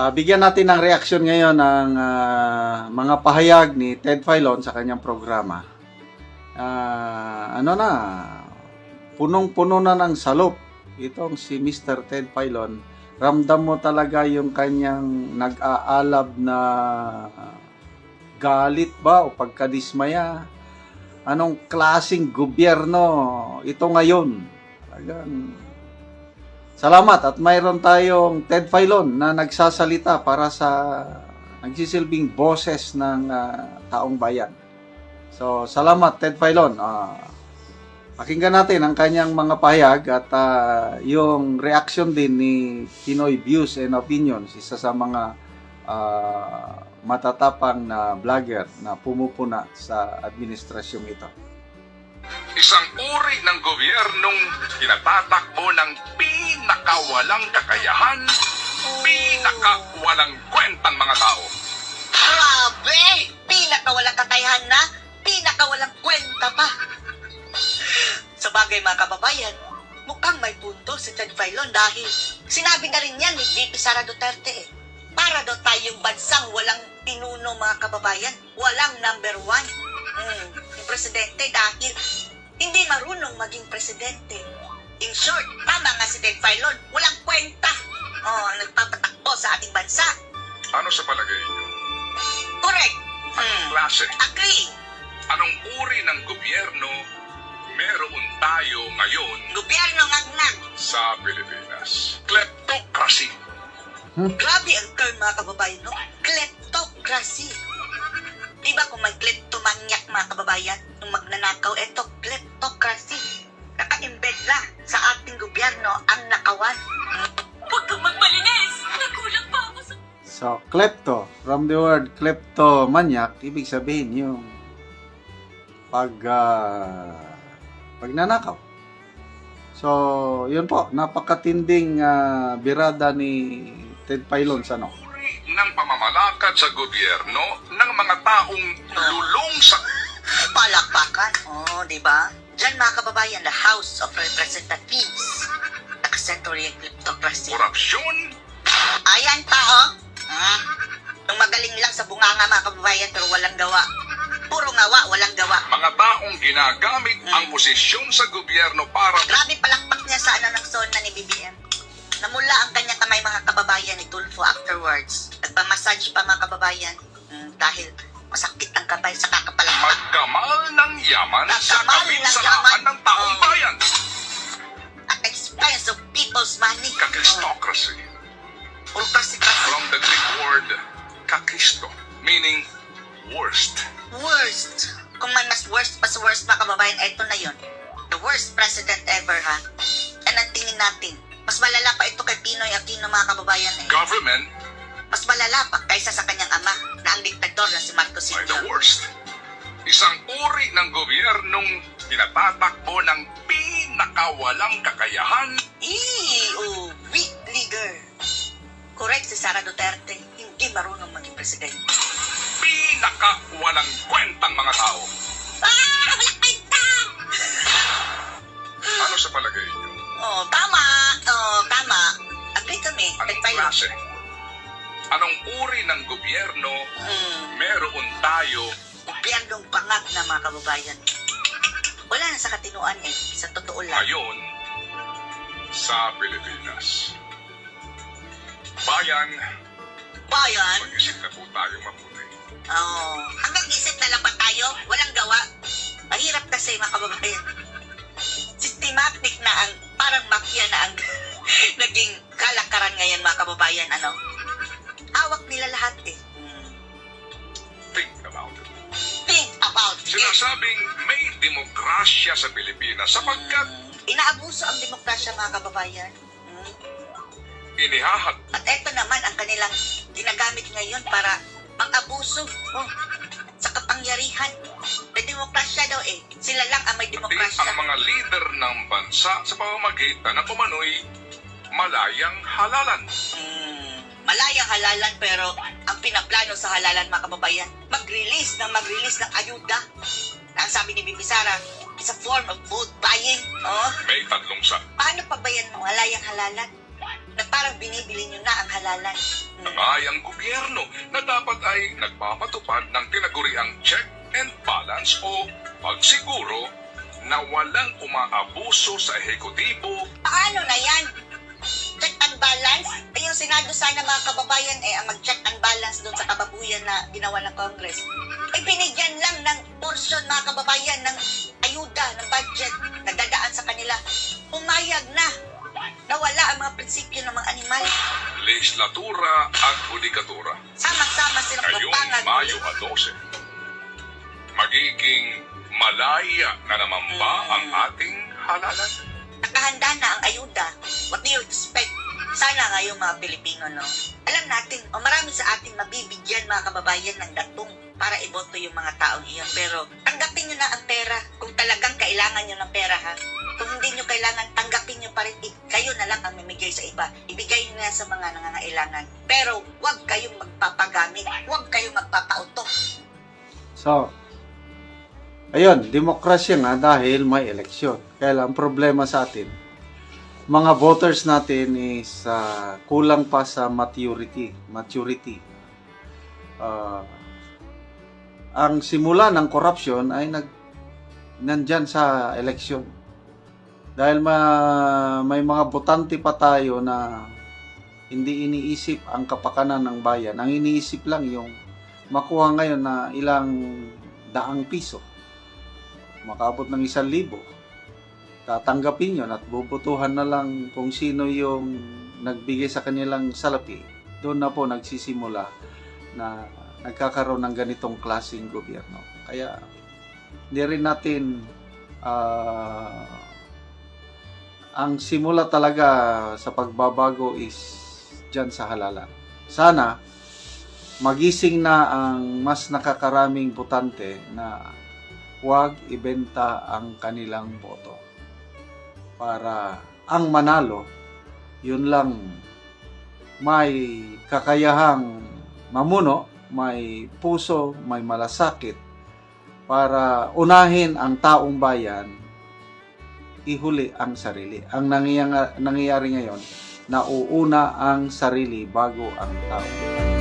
Ah, bigyan natin ng reaksyon ngayon ng ah, mga pahayag ni Ted Filon sa kanyang programa. Ah, ano na, punong-puno na ng salop itong si Mr. Ted Filon. Ramdam mo talaga yung kanyang nag-aalab na galit ba o pagkadismaya. Anong klasing gobyerno ito ngayon? Talagang Salamat at mayroon tayong Ted Filon na nagsasalita para sa nagsisilbing boses ng ah, taong bayan. So, salamat Ted Filon. Ah, pakinggan natin ang kanyang mga pahayag at ah, yung reaction din ni Pinoy Views and Opinions, isa sa mga ah, matatapang na vlogger na pumupuna sa administrasyong ito. Isang uri ng gobyernong pinatatakbo ng pinakawalang kakayahan, pinakawalang kwentang mga tao. Grabe! Pinakawalang kakayahan na, pinakawalang kwenta pa. Sa bagay mga kababayan, mukhang may punto si Ted Filon dahil sinabi na rin yan ni VP Sara Duterte eh. Para daw tayong bansang walang pinuno mga kababayan, walang number one. Hmm, yung presidente dahil hindi marunong maging presidente. In short, tama Pilipinas? Kleptocracy. Grabe ang term mga kababayan, no? Kleptocracy. Di ba kung may kleptomanyak mga kababayan, yung magnanakaw, eto, kleptocracy. Naka-embed na sa ating gobyerno ang nakawan. Huwag kang magmalinis! Nagulang pa ako sa... So, klepto, from the word kleptomaniac, ibig sabihin yung pag ah, pagnanakaw. So, yun po, napakatinding ah, birada ni Ted Filon sa no. Ng pamamalakad sa gobyerno ng mga taong lulong sa Palakpakan. Oo, di ba? Diyan mga kababayan, the House of Representatives. Nakasentro yung kleptocracy. korupsyon, Ayan pa, oh. Hmm. Yung magaling lang sa bunganga mga kababayan pero walang gawa. Puro ngawa, walang gawa. mga taong ginagamit ang posisyon sa gobyerno para Grabe palakpak niya sa ano ng zona ni BBM. Namula ang kanyang kamay mga kababayan ni Tulfo afterwards. Nagpamassage pa mga kababayan. Hmm, dahil masakit ang kamay sa kakapalakpak. magkamal ng yaman sa Magkamal ng kapinsalahan yaman. ng taong Oh. bayan. At expense of people's money. Kakristocracy. Puro kasi-kasi. From the Greek word kakristo, meaning worst. Worst. Kung man mas worst pa sa worst mga kababayan, eto na yon. The worst president ever, ha? And ang tingin natin, mas malala pa ito kay Pinoy Aquino mga kababayan eh. Government Mas malala pa kaysa sa kanyang ama na ang diktador na si Marcos by the Sr. worst. Isang uri ng gobyernong pinatatakbo ng pinakawalang kakayahan, Eee, oh, weak leader. Correct si Sara Duterte, hindi marunong maging presidente. Pinakawalang kwentang mga tao. Ah, kwenta! Ano sa palagay niyo? Oh, tama. Oh, tama. Agree kami. Anong Nagtayo. klase? Anong uri ng gobyerno Hmm. meron tayo gobyernong pangak na mga kababayan. Wala na sa katinuan eh, sa totoo lang. ngayon sa Pilipinas? Bayan, Bayan, mag-isip na po tayo mabuti. Oh, hanggang isip na lang ba tayo? Walang gawa? Mahirap kasi mga kababayan. Systematic na ang, parang mafia na ang naging kalakaran ngayon mga kababayan, ano? Hawak nila lahat eh. Think about it. Think about it. Sinasabing may demokrasya sa Pilipinas sapagkat Hmm. Inaabuso ang demokrasya mga kababayan. Hmm. inihahat At eto naman ang kanilang ginagamit ngayon para mang-abuso oh, sa kapangyarihan. May demokrasya daw eh. Sila lang ang may demokrasya. ang mga leader ng bansa sa pamamagitan ng umano'y malayang halalan. Hmm, malayang halalan pero ang pinaplano sa halalan mga kababayan, mag-release ng mag-release ng ayuda. Na ang sabi ni Bibi Sara, is a form of vote buying. Oh, May tatlong sa paano pa ba yan malayang halalan? Parang binibili nyo na ang halalan. Hmm. ay ang gobyerno na dapat ay nagpapatupad ng tinaguriang check and balance o pagsiguro na walang umaabuso sa ehekutibo Paano na yan? Check and balance? Ay, yung Senado sana mga kababayan eh, ang mag-check and balance doon sa kababuyan na ginawa ng Congress. Ay, binigyan lang ng portion legislatura at judikatura. Sama-sama silang Ngayong. Mayo 12, magiging malaya na naman ba ang ating halalan? nakahanda na ang ayuda. What do you expect? Sana ngayong mga Pilipino, no? Alam natin, o marami sa atin mabibigyan mga kababayan ng datong para iboto yung mga taong iyon. Pero tanggapin nyo na ang pera kung talagang kailangan nyo ng pera, ha? Kung hindi nyo kailangan, tanggapin pa rin. Kayo na lang ang mamigay sa iba. Ibigay nyo na sa mga nangangailangan. Pero huwag kayong magpapagamit. Huwag kayong magpapauto. So, ayun, demokrasya nga dahil may eleksyon. Kaya ang problema sa atin, mga voters natin is ah, kulang pa sa maturity. Maturity. Ah, ang simula ng corruption ay nag nandyan sa eleksyon. Dahil ma, may mga botante pa tayo na hindi iniisip ang kapakanan ng bayan. Ang iniisip lang yung makuha ngayon na ilang daang piso. Makabot ng isang libo. Tatanggapin yun at bubutuhan na lang kung sino yung nagbigay sa kanilang salapi. Doon na po nagsisimula na nagkakaroon ng ganitong klaseng gobyerno. Kaya hindi rin natin ah, ang simula talaga sa pagbabago is dyan sa halalan. Sana magising na ang mas nakakaraming botante na huwag ibenta ang kanilang boto. Para ang manalo, yun lang may kakayahang mamuno, may puso, may malasakit para unahin ang taong bayan, ihuli ang sarili. Ang nangyayari ngayon, nauuna ang sarili bago ang tao.